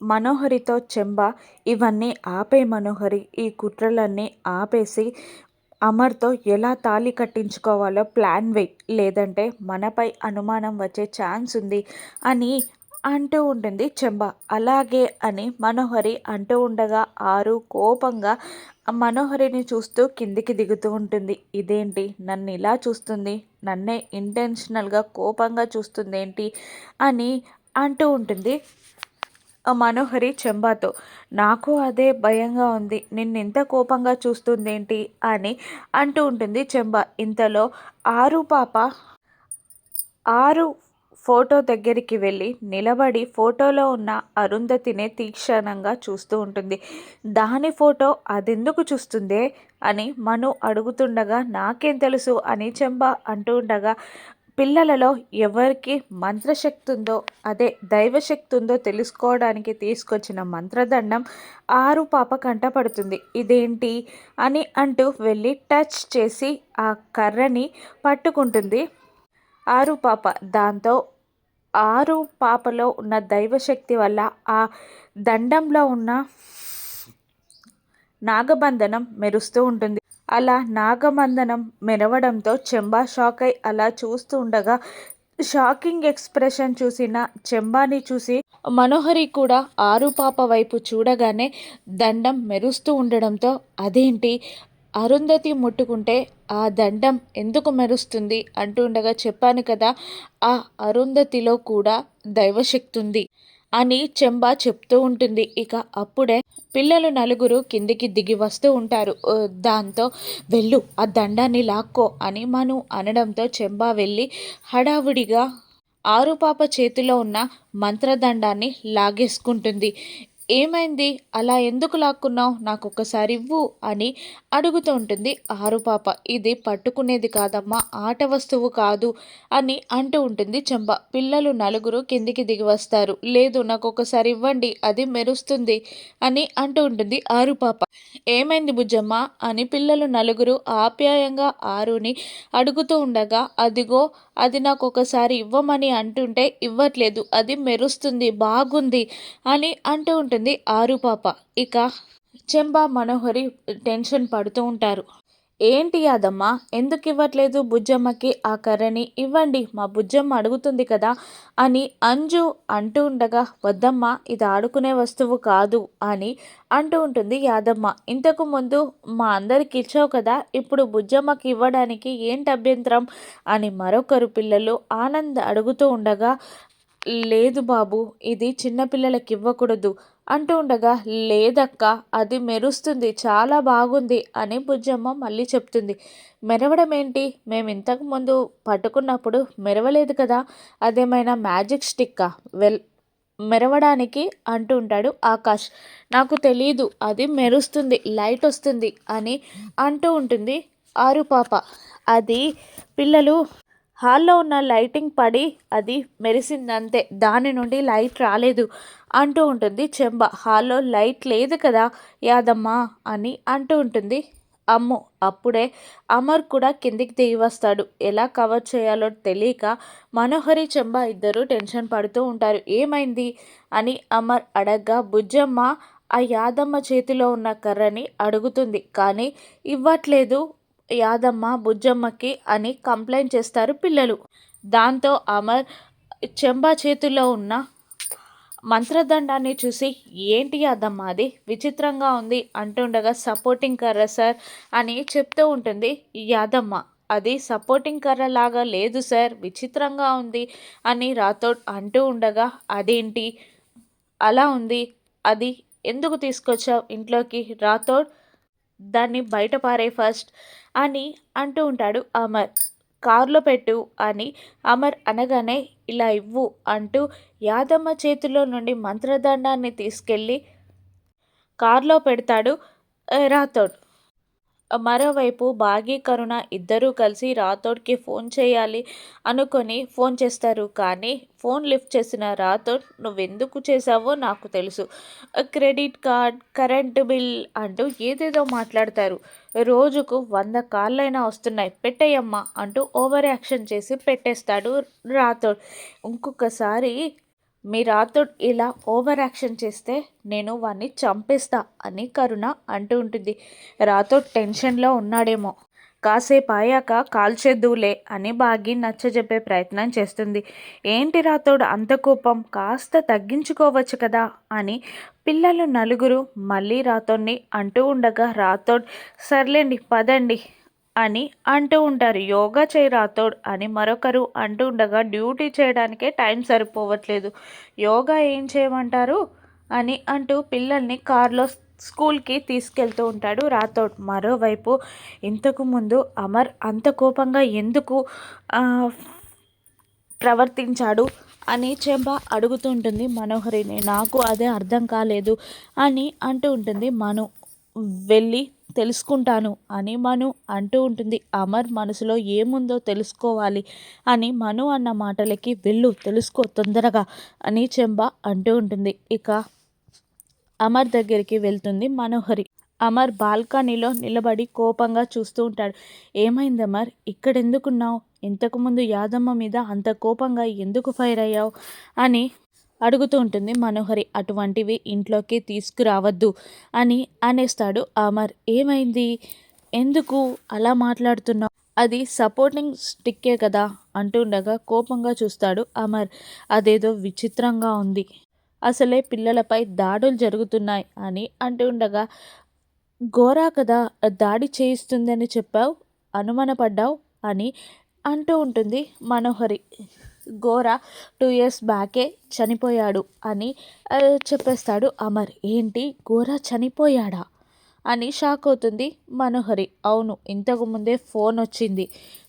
మనోహరితో చెంబ ఇవన్నీ ఆపే మనోహరి. ఈ కుట్రలన్నీ ఆపేసి అమర్తో ఎలా తాళి కట్టించుకోవాలో ప్లాన్ వే. లేదంటే మనపై అనుమానం వచ్చే ఛాన్స్ ఉంది అని అంటూ ఉంటుంది చెంబ. అలాగే అని మనోహరి అంటూ ఉండగా ఆరు కోపంగా మనోహరిని చూస్తూ కిందికి దిగుతూ ఉంటుంది. ఇదేంటి? నన్ను ఇలా చూస్తుంది? నన్నే ఇంటెన్షనల్గా కోపంగా చూస్తుంది ఏంటి అని అంటూ ఉంటుంది మనోహరి చెంబాతో. నాకు అదే భయంగా ఉంది. నిన్ను ఇంత కోపంగా చూస్తుందేంటి? అని అంటూ ఉంటుంది చెంబా. ఇంతలో ఆరు పాప ఆరు ఫోటో దగ్గరికి వెళ్ళి నిలబడి ఫోటోలో ఉన్న అరుంధతినే తీక్షణంగా చూస్తూ ఉంటుంది. దాని ఫోటో అదెందుకు చూస్తుందే? అని మను అడుగుతుండగా నాకేం తెలుసు? అని చెంబ అంటూ ఉండగా పిల్లలలో ఎవరికి మంత్రశక్తి ఉందో అదే దైవశక్తి ఉందో తెలుసుకోవడానికి తీసుకొచ్చిన మంత్రదండం ఆరు పాప కంటపడుతుంది ఇదేంటి అని అంటూ వెళ్ళి టచ్ చేసి ఆ కర్రని పట్టుకుంటుంది ఆరు పాప. దాంతో ఆరు పాపలో ఉన్న దైవశక్తి వల్ల ఆ దండంలో ఉన్న నాగబంధనం మెరుస్తూ ఉంటుంది. అలా నాగమందనం మెరవడంతో చెంబా షాక్ అయి అలా చూస్తూ ఉండగా షాకింగ్ ఎక్స్ప్రెషన్ చూసిన చెంబాని చూసి మనోహరి కూడా ఆరు పాప వైపు చూడగానే దండం మెరుస్తూ ఉండడంతో అదేంటి? అరుంధతి ముట్టుకుంటే ఆ దండం ఎందుకు మెరుస్తుంది? అంటుండగా చెప్పాను కదా ఆ అరుంధతిలో కూడా దైవశక్తి ఉంది. అని చెంబా చెప్తూ ఉంటుంది. ఇక అప్పుడే పిల్లలు నలుగురు కిందికి దిగి వస్తూ ఉంటారు. దాంతో వెళ్ళు ఆ దండాన్ని లాక్కో అని మను అనడంతో చెంబా వెళ్ళి హడావుడిగా ఆరుపాప చేతిలో ఉన్న మంత్రదండాన్ని లాగేసుకుంటుంది. ఏమైంది? అలా ఎందుకు లాక్కున్నావు? నాకు ఒక్కసారి ఇవ్వు అని అడుగుతూ ఉంటుంది ఆరు పాప. ఇది పట్టుకునేది కాదమ్మా ఆట వస్తువు కాదు అని అంటూ ఉంటుంది చెంబ. పిల్లలు నలుగురు కిందికి దిగి వస్తారు. లేదు నాకు ఒకసారి ఇవ్వండి అది మెరుస్తుంది అని అంటూ ఉంటుంది ఆరు పాప. ఏమైంది బుజ్జమ్మ అని పిల్లలు నలుగురు ఆప్యాయంగా ఆరుని అడుగుతూ ఉండగా అదిగో అది నాకు ఒకసారి ఇవ్వమని అంటుంటే ఇవ్వట్లేదు అది మెరుస్తుంది బాగుంది అని అంటూ ఉంటుంది. ఆరు పాప ఇక చెంబా మనోహరి టెన్షన్ పడుతూ ఉంటారు. ఏంటి యాదమ్మ? ఎందుకు ఇవ్వట్లేదు బుజ్జమ్మకి ఆ కర్రని? ఇవ్వండి మా బుజ్జమ్మ అడుగుతుంది కదా అని అంజు అంటూ ఉండగా వద్దమ్మ ఇది ఆడుకునే వస్తువు కాదు అని అంటూ ఉంటుంది యాదమ్మ. ఇంతకు ముందు మా అందరికి ఇచ్చావు కదా ఇప్పుడు బుజ్జమ్మకి ఇవ్వడానికి ఏంటి అభ్యంతరం అని మరొకరు పిల్లలు ఆనంద్ అడుగుతూ ఉండగా లేదు బాబు ఇది చిన్నపిల్లలకి ఇవ్వకూడదు. అంటూ ఉండగా లేదక్క అది మెరుస్తుంది చాలా బాగుంది అని బుజ్జమ్మ మళ్ళీ చెప్తుంది. మెరవడం ఏంటి మేము ఇంతకుముందు పట్టుకున్నప్పుడు మెరవలేదు కదా అదేమైనా మ్యాజిక్ స్టిక్కా? వెల్ మెరవడానికి అంటూ ఉంటాడు ఆకాష్. నాకు తెలీదు అది మెరుస్తుంది లైట్ వస్తుంది అని అంటూ ఉంటుంది ఆరు పాప. అది పిల్లలు హాల్లో ఉన్న లైటింగ్ పడి అది మెరిసిందంతే. దాని నుండి లైట్ రాలేదు అంటూ ఉంటుంది చెంబ. హాల్లో లైట్ లేదు కదా యాదమ్మ అని అంటూ ఉంటుంది అమ్ము. అప్పుడే అమర్ కూడా కిందికి దిగి వస్తాడు. ఎలా కవర్ చేయాలో తెలియక మనోహరి చెంబ ఇద్దరు టెన్షన్ పడుతూ ఉంటారు. ఏమైంది అని అమర్ అడగ్గా బుజ్జమ్మ ఆ యాదమ్మ చేతిలో ఉన్న కర్రని అడుగుతుంది. కానీ ఇవ్వట్లేదు యాదమ్మ బుజ్జమ్మకి అని కంప్లైంట్ చేస్తారు పిల్లలు. దాంతో అమర్ చెంబా చేతిలో ఉన్న మంత్రదండాన్ని చూసి ఏంటి యాదమ్మ అది? విచిత్రంగా ఉంది అంటుండగా సపోర్టింగ్ కర్ర సార్ అని చెప్తూ ఉంటుంది యాదమ్మ. అది సపోర్టింగ్ కర్ర లాగా లేదు సార్ విచిత్రంగా ఉంది అని రాథోడ్ అంటూ ఉండగా అదేంటి? అలా ఉంది. అది ఎందుకు తీసుకొచ్చావు? ఇంట్లోకి రాథోడ్ దాన్ని బయట పారే ఫస్ట్ అని అంటూ ఉంటాడు అమర్. కారులో పెట్టు అని అమర్ అనగానే ఇలా ఇవ్వు అంటూ యాదమ్మ చేతిలో నుండి మంత్రదండాన్ని తీసుకెళ్ళి కారులో పెడతాడు రాథోడ్. మరోవైపు బాగి కరుణ ఇద్దరూ కలిసి రాథోడ్కి ఫోన్ చేయాలి అనుకొని ఫోన్ చేస్తారు. కానీ ఫోన్ లిఫ్ట్ చేసిన రాథోడ్ నువ్వెందుకు చేసావో నాకు తెలుసు. క్రెడిట్ కార్డ్ కరెంటు బిల్ అంటూ ఏదేదో మాట్లాడతారు. రోజుకు వంద కాళ్ళైనా వస్తున్నాయి. పెట్టేయమ్మా అంటూ ఓవర్ యాక్షన్ చేసి పెట్టేస్తాడు రాథోడ్. ఇంకొకసారి మీ రాతోడు ఇలా ఓవర్ యాక్షన్ చేస్తే నేను వాడిని చంపేస్తా అని కరుణ అంటూ ఉంటుంది. రాతోడు టెన్షన్లో ఉన్నాడేమో. కాసేపు అయ్యాక కాల్చేద్దులే అని బాగి నచ్చజెప్పే ప్రయత్నం చేస్తుంది. ఏంటి రాతోడు అంత కోపం? కాస్త తగ్గించుకోవచ్చు కదా అని పిల్లలు నలుగురు మళ్ళీ రాతోడిని అంటూ ఉండగా రాతోడ్ సర్లేండి పదండి. అని అంటూ ఉంటారు. యోగా చేయి రాతోడ్ అని మరొకరు అంటూ ఉండగా డ్యూటీ చేయడానికే టైం సరిపోవట్లేదు. యోగా ఏం చేయమంటారు? అని అంటూ పిల్లల్ని కారులో స్కూల్కి తీసుకెళ్తూ ఉంటాడు రాథోడ్. మరోవైపు ఇంతకు ముందు అమర్ అంత కోపంగా ఎందుకు ప్రవర్తించాడు అని చెంబ అడుగుతుంటుంది మనోహరిని. నాకు అదే అర్థం కాలేదు అని అంటూ ఉంటుంది. మను వెళ్ళి తెలుసుకుంటాను అని మను అంటూ ఉంటుంది. అమర్ మనసులో ఏముందో తెలుసుకోవాలి అని మను అన్న మాటలకి వెళ్ళు తెలుసుకో తొందరగా అని చెంబ అంటూ ఉంటుంది. ఇక అమర్ దగ్గరికి వెళ్తుంది మనోహరి. అమర్ బాల్కనీలో నిలబడి కోపంగా చూస్తూ ఉంటాడు. ఏమైంది అమర్? ఇక్కడెందుకున్నావు? ఇంతకుముందు యాదమ్మ మీద అంత కోపంగా ఎందుకు ఫైర్ అయ్యావు? అని అడుగుతూ ఉంటుంది మనోహరి అటువంటివి ఇంట్లోకి తీసుకురావద్దు అని అనేస్తాడు అమర్. ఏమైంది? ఎందుకు అలా మాట్లాడుతున్నావు? అది సపోర్టింగ్ స్టిక్కే కదా అంటుండగా కోపంగా చూస్తాడు అమర్. అదేదో విచిత్రంగా ఉంది. అసలే పిల్లలపై దాడులు జరుగుతున్నాయి అని అంటుండగా గోరా కదా దాడి చేయిస్తుందని చెప్పావు అనుమానపడ్డావు అని అంటూ ఉంటుంది మనోహరి. గోరా టూ ఇయర్స్ బ్యాకే చనిపోయాడు అని చెప్పేస్తాడు అమర్. ఏంటి? గోరా చనిపోయాడా? అని షాక్ అవుతుంది మనోహరి. అవును ఇంతకు ముందే ఫోన్ వచ్చింది.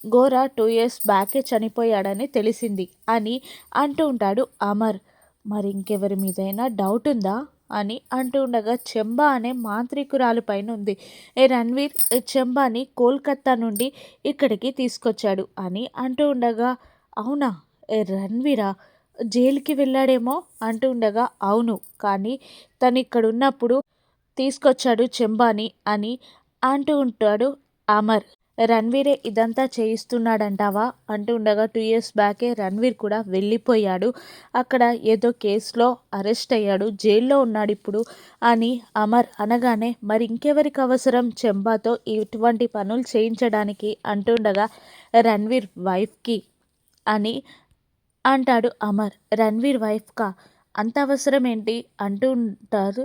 గోరా టూ ఇయర్స్ బ్యాకే చనిపోయాడని తెలిసింది అని అంటూ ఉంటాడు అమర్. మరి ఇంకెవరి మీదైనా డౌట్ ఉందా? అని అంటూ ఉండగా చెంబా అనే మాంత్రికురాలు పైన ఉంది. ఏ రణ్వీర్ చెంబాని కోల్కత్తా నుండి ఇక్కడికి తీసుకొచ్చాడు అని అంటూ ఉండగా అవునా? రణ్వీరా జైలుకి వెళ్ళాడేమో అంటూ ఉండగా అవును కానీ తను ఇక్కడ ఉన్నప్పుడు తీసుకొచ్చాడు చెంబాని అని అంటూ ఉంటాడు అమర్. రణ్వీరే ఇదంతా చేయిస్తున్నాడంటావా? అంటూ ఉండగా టూ ఇయర్స్ బ్యాకే రణ్వీర్ కూడా వెళ్ళిపోయాడు. అక్కడ ఏదో కేసులో అరెస్ట్ అయ్యాడు. జైల్లో ఉన్నాడు ఇప్పుడు అని అమర్ అనగానే మరి ఇంకెవరికి అవసరం చెంబాతో ఇటువంటి పనులు చేయించడానికి? అంటుండగా రణ్వీర్ వైఫ్కి అని అంటాడు అమర్. రణ్వీర్ వైఫ్గా అంత అవసరం ఏంటి అంటూ ఉంటారు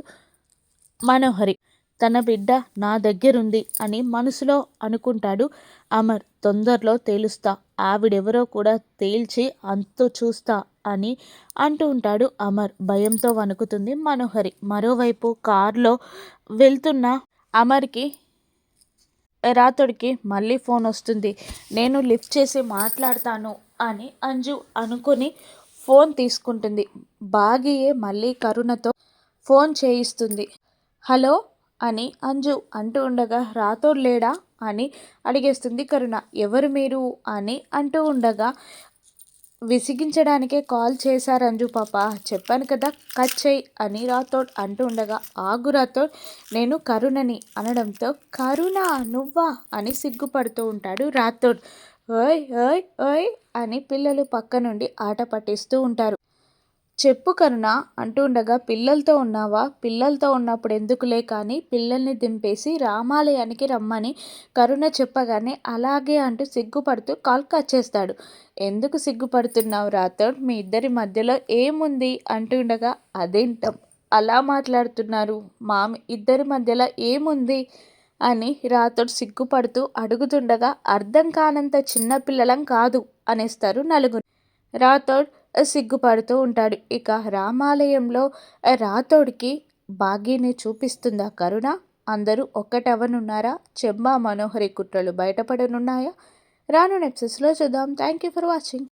మనోహరి. తన బిడ్డ నా దగ్గరుంది అని మనసులో అనుకుంటాడు అమర్. తొందరలో తేలుస్తా. ఆవిడెవరో కూడా తేల్చి అంతు చూస్తా అని అంటూ ఉంటాడు అమర్. భయంతో వణుకుతుంది మనోహరి. మరోవైపు కారులో వెళ్తున్న అమర్కి రాతుడికి మళ్ళీ ఫోన్ వస్తుంది. నేను లిఫ్ట్ చేసి మాట్లాడతాను అని అంజు అనుకుని ఫోన్ తీసుకుంటుంది. బాగియే మళ్ళీ కరుణతో ఫోన్ చేయిస్తుంది. హలో అని అంజు అంటూ ఉండగా రాతోడు లేడా అని అడిగేస్తుంది కరుణ. ఎవరు మీరు అని అంటూ ఉండగా విసిగించడానికే కాల్ చేశారంజు పాప. చెప్పాను కదా కట్ చేయి అని రాథోడ్ అంటూ ఉండగా ఆగు రాతోడ్ నేను కరుణని అనడంతో కరుణ నువ్వా అని సిగ్గుపడుతూ ఉంటాడు రాథోడ్. ఓయ్ ఓయ్ ఓయ్ అని పిల్లలు పక్క నుండి ఆట పట్టిస్తూ ఉంటారు. చెప్పు కరుణ అంటుండగా ఉండగా పిల్లలతో ఉన్నావా? పిల్లలతో ఉన్నప్పుడు ఎందుకులే కానీ పిల్లల్ని దింపేసి రామాలయానికి రమ్మని కరుణ చెప్పగానే అలాగే అంటూ సిగ్గుపడుతూ కాల్ కట్ చేస్తాడు. ఎందుకు సిగ్గుపడుతున్నావు రాథోడ్? మీ ఇద్దరి మధ్యలో ఏముంది? అంటుండగా అదేంటం? అలా మాట్లాడుతున్నారు. మామి ఇద్దరి మధ్యలో ఏముంది? అని రాతోడు సిగ్గుపడుతూ అడుగుతుండగా అర్థం కానంత చిన్నపిల్లలం కాదు అనేస్తారు నలుగురు. రాథోడ్ సిగ్గుపడుతూ ఉంటాడు. ఇక రామాలయంలో రాతోడికి భాగ్యని చూపిస్తుందా కరుణ? అందరూ ఒక్కటవనున్నారా చెంబా మనోహరి కుట్రలు బయటపడనున్నాయా? రాను నెప్సెస్లో చూద్దాం. Thank you for watching.